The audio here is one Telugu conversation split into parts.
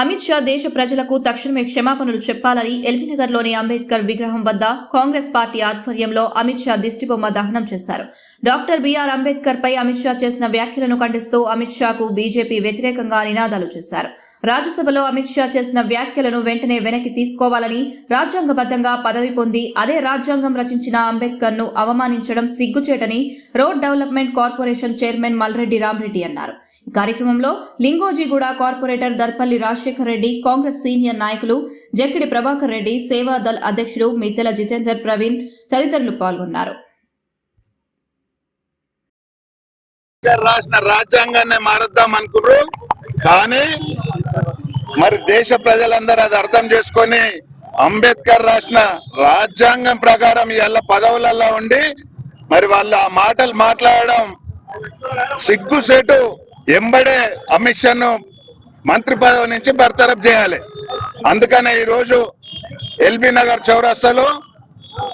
అమిత్ షా దేశ ప్రజలకు తక్షణమే క్షమాపణలు చెప్పాలని ఎల్బీనగర్లోని అంబేద్కర్ విగ్రహం వద్ద కాంగ్రెస్ పార్టీ ఆధ్వర్యంలో అమిత్ షా దిష్టిబొమ్మ దహనం చేశారు. డాక్టర్ బీఆర్ అంబేద్కర్ పై అమిత్ షా చేసిన వ్యాఖ్యలను ఖండిస్తూ అమిత్ షాకు బీజేపీ వ్యతిరేకంగా నినాదాలు చేశారు. రాజ్యసభలో అమిత్ షా చేసిన వ్యాఖ్యలను వెంటనే వెనక్కి తీసుకోవాలని రాజ్యాంగబద్ధంగా పదవి పొంది అదే రాజ్యాంగం రచించిన అంబేద్కర్ను అవమానించడం సిగ్గుచేటని road development corporation chairman Malreddy Ramareddy అన్నారు. కార్యక్రమంలో లింగోజిగూడ కార్పొరేటర్ దర్పల్లి రాజశేఖర్ రెడ్డి కాంగ్రెస్ సీనియర్ నాయకులు జక్కిడి ప్రభాకర్ రెడ్డి సేవాదల్ అధ్యక్షుడు మిత్తెల జితేందర్ ప్రవీణ్ తదితరులు పాల్గొన్నారు. రాసిన రాజ్యాంగాన్ని మారుద్దాం అనుకున్నారు. కానీ మరి దేశ ప్రజలందరూ అది అర్థం చేసుకొని అంబేద్కర్ రాసిన రాజ్యాంగం ప్రకారం ఇవాళ పదవులలో ఉండి మరి వాళ్ళు ఆ మాటలు మాట్లాడడం సిగ్గుసేటు ఎంబడే అమిత్ షాను మంత్రి పదవి నుంచి బర్తరఫ్ చేయాలి. అందుకనే ఈ రోజు ఎల్బీ నగర్ చౌరస్తాలో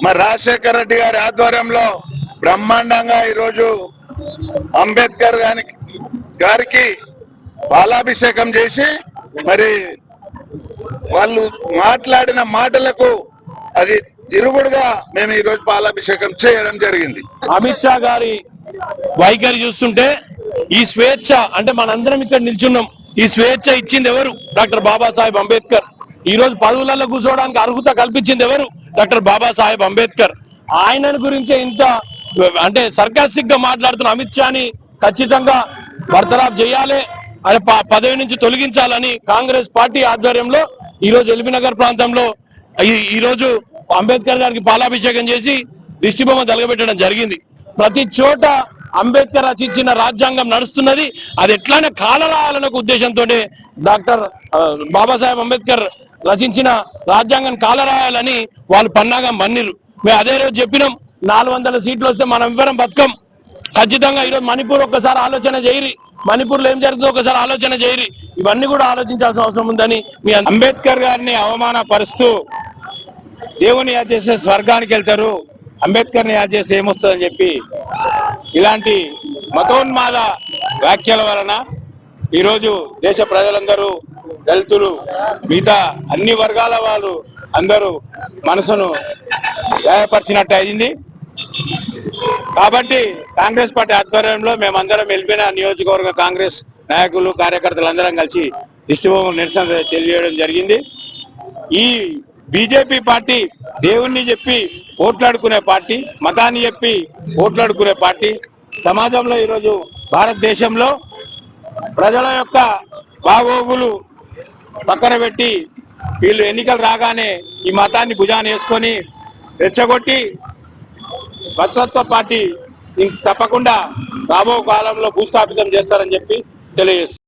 మరి రాజశేఖర రెడ్డి గారి ఆధ్వర్యంలో బ్రహ్మాండంగా ఈరోజు అంబేద్కర్ గారికి గారికి పాలాభిషేకం చేసి మరి వాళ్ళు మాట్లాడిన మాటలకు అది ఇరుగుడుగా మేము ఈరోజు పాలాభిషేకం చేయడం జరిగింది. అమిత్ షా గారి వైఖరి చూస్తుంటే ఈ స్వేచ్ఛ అంటే మనందరం ఇక్కడ నిల్చున్నాం. ఈ స్వేచ్ఛ ఇచ్చింది ఎవరు? డాక్టర్ బాబాసాహెబ్ అంబేద్కర్. ఈ రోజు పదవులలో కూర్చోవడానికి అర్హత కల్పించింది ఎవరు? డాక్టర్ బాబాసాహెబ్ అంబేద్కర్. ఆయన గురించే ఇంత అంటే సర్కాస్టిక్గా మాట్లాడుతున్న అమిత్ షాని ఖచ్చితంగా బర్తరాఫ్ చేయాలి. అని ప- పదవి నుంచి తొలగించాలని కాంగ్రెస్ పార్టీ ఆధ్వర్యంలో ఈ రోజు ఎల్బీనగర్ ప్రాంతంలో ఈ- ఈ రోజు అంబేద్కర్ గారికి పాలాభిషేకం చేసి దిష్టిబొమ్మ తలగబెట్టడం జరిగింది. ప్రతి చోట అంబేద్కర్ రచించిన రాజ్యాంగం నడుస్తున్నది. అది ఎట్లానే కాలరాయాలనే ఉద్దేశంతో డాక్టర్ బాబాసాహెబ్ అంబేద్కర్ రచించిన రాజ్యాంగం కాలరాయాలని వాళ్ళు పన్నాగం మన్నిరు మేము అదే రోజు చెప్పినాం నాలుగు వందల సీట్లు వస్తే మనం ఇవ్వరం బతకం. ఖచ్చితంగా ఈరోజు మణిపూర్ ఒక్కసారి ఆలోచన చేయరి. మణిపూర్లో ఏం జరుగుతుందో ఒకసారి ఆలోచన చేయరి. ఇవన్నీ కూడా ఆలోచించాల్సిన అవసరం ఉందని మీ అంబేద్కర్ గారిని అవమానపరుస్తూ దేవుని చేసే చేస్తే స్వర్గానికి వెళ్తారు. అంబేద్కర్ని చేస్తే ఏమొస్తుందని చెప్పి ఇలాంటి మతోన్మాద వ్యాఖ్యల వలన ఈరోజు దేశ ప్రజలందరూ దళితులు మిగతా అన్ని వర్గాల వాళ్ళు అందరూ మనసును గాయపరిచినట్టు అయింది. కాబట్టి కాంగ్రెస్ పార్టీ ఆధ్వర్యంలో మేమందరం వెళ్ళిపోయిన నియోజకవర్గ కాంగ్రెస్ నాయకులు కార్యకర్తలు అందరం కలిసి దిష్టిబొమ్మ నిరసన తెలియజేయడం జరిగింది. ఈ బీజేపీ పార్టీ దేవుణ్ణి చెప్పి ఓట్లాడుకునే పార్టీ మతాన్ని చెప్పి ఓట్లాడుకునే పార్టీ. సమాజంలో ఈరోజు భారతదేశంలో ప్రజల యొక్క బాగోగులు పక్కన పెట్టి వీళ్ళు ఎన్నికలు రాగానే ఈ మతాన్ని భుజాన్ని వేసుకొని రెచ్చగొట్టి భద్రత్వ పార్టీ తప్పకుండా రాబో కాలంలో భూస్థాపితం చేస్తారని చెప్పి తెలియజేస్తారు